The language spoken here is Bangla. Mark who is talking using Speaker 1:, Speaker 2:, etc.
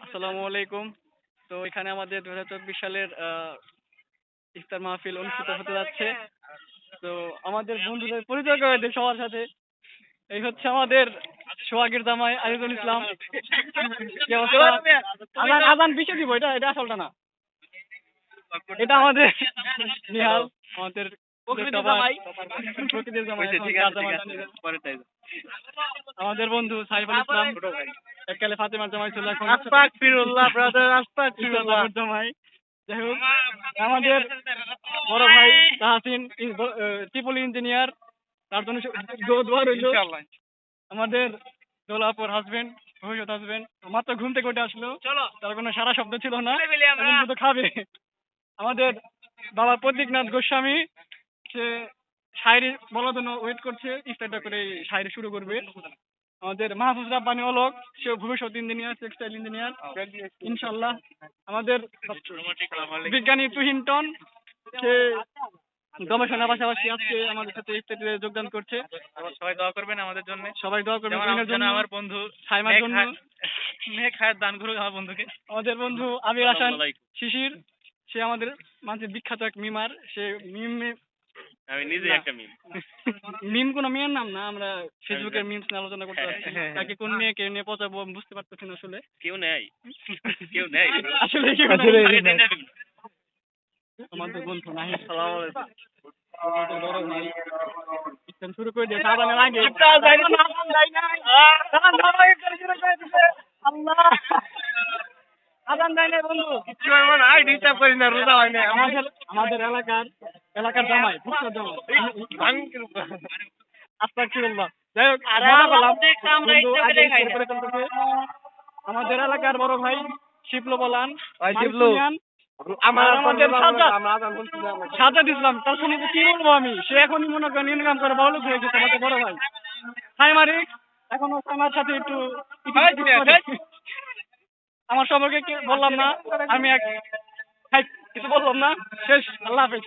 Speaker 1: আসসালামু আলাইকুম। তো এখানে আমাদের দু হাজার চব্বিশ সালের ইফতার মাহফিল অনুষ্ঠিত হতে যাচ্ছে। তো আমাদের বন্ধুদের পরিচয় করে দিই সবার সাথে। এই হচ্ছে আমাদের সোহাগের জামাই আজিজুল ইসলাম। আজান দিব এটা এটা আসলটা না। এটা আমাদের নিহাল আমাদের। আমাদের বন্ধু সাইফুল ইসলাম। এককালে ফাতেমার জামাই ছিল এখন
Speaker 2: আস্তাক ফিরুল্লাহ ব্রাদার
Speaker 1: ইসলাম
Speaker 2: ফিরুল্লাহ।
Speaker 1: জামাই। যাই হোক আমাদের বড় ভাই তাহাসিন ট্রিপল ইঞ্জিনিয়ার। তার জন্য দোয়া রইল। আমাদের দোলাপুর হাজবেন্ড ভবিষ্যৎ হাজবেন্ড মাত্র ঘুম থেকে উঠে আসলো। তার কোনো সারা শব্দ ছিল না। শুধু খাবে। আমাদের বাবা প্রতীকনাথ গোস্বামী সে শায়রি বলার জন্য ওয়েট করছে। ইফতারটা করে শায়রি শুরু করবে। আমাদের মাহফুজ রাব্বানি অলক সে ভবিষ্যৎ ইঞ্জিনিয়ার টেক্সটাইল ইঞ্জিনিয়ার ইনশাল্লাহ আমাদের বিজ্ঞানী তুহিনটন সে গবেষণার পাশাপাশি আজকে আমাদের সাথে ইফতারিতে যোগদান করছে।
Speaker 2: সবাই দোয়া করবেন আমাদের জন্য।
Speaker 1: সবাই দোয়া করবেন
Speaker 2: আমার-
Speaker 1: জন্য।
Speaker 2: আমার বন্ধু
Speaker 1: সাইমার জন্য।
Speaker 2: নেক হায়াত দান করুক আমার বন্ধুকে।
Speaker 1: আমাদের বন্ধু আমির হাসান শিশির সে আমাদের মানুষের বিখ্যাত এক মিমার। সে মিম
Speaker 2: আমি নিজে একটা মিম।
Speaker 1: মিম কোনো মেয়ের নাম না আমরা ফেসবুকের মিমস নিয়ে আলোচনা করতে
Speaker 2: হ্যাঁ,
Speaker 1: পারছি।
Speaker 2: হ্যাঁ, হ্যাঁ।
Speaker 1: তাকে কোন মেয়েকে নিয়ে পচাবো বুঝতে পারতেছি না আসলে?
Speaker 2: কেউ নেই। কেউ নেই।
Speaker 1: আসলে কেউ নাই।
Speaker 2: না।
Speaker 1: আমাদের বন্ধু নাহি সালাম আমাদের বড় ভাই শুরু করে দিয়েছে আদানের আগে। আল্লাহ। আদান দেয় না বন্ধু।
Speaker 2: কিচ্ছু আমার আই ডিস্টার্ব করি না রোজা হয় না
Speaker 1: আমাদের আমাদের এলাকার এলাকার জামাই ফুটবল জামাই আস্তাগফিরুল্লাহ যাই হোক। আমাদের এলাকার বড় ভাই শিবলো বলান
Speaker 2: ভাই শিবলু।
Speaker 1: আমাদের সাজ্জাদ।
Speaker 2: আমরা আদান বলছিলাম
Speaker 1: সাজাদ ইসলাম তার সম্বন্ধে কি বলব আমি? সে এখনই মনে করেন ইনকাম করে বড় লোক হয়ে গেছে আমাদের বড় ভাই। সাইমারিক এখনও আমার সাথে একটু
Speaker 2: হাই, হাই।
Speaker 1: আমার সম্পর্কে কি বললাম না আমি এক কিছু বললাম না। শেষ আল্লাহ হাফেজ।